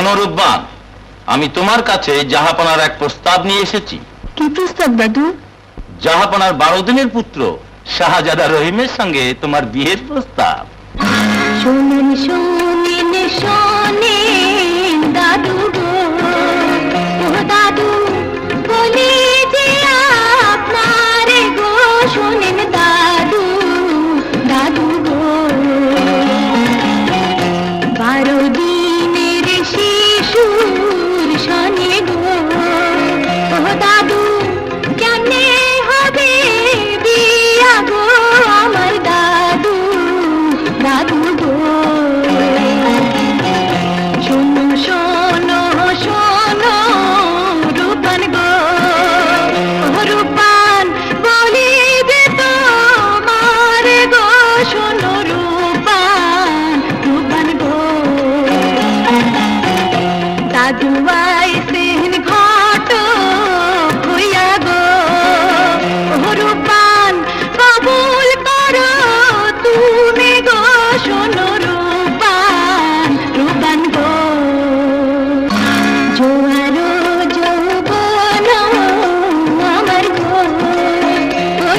অনুরূপবান আমি তোমার কাছে জাহাপনার এক প্রস্তাব নিয়ে এসেছি। কি প্রস্তাব দাদু? জাহাপনার বারো দিনের পুত্র শাহজাদা রহিমের সঙ্গে তোমার বিয়ের প্রস্তাব।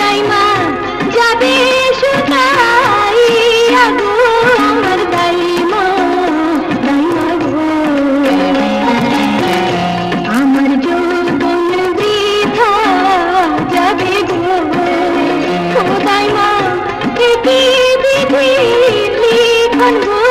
দাইমা যাবে সুতাই আগো আমার দাইমা দাইমা গো। আমার যৌবন বৃথা যাবে গো। ও দাইমা এটি বিধি লিখন গো।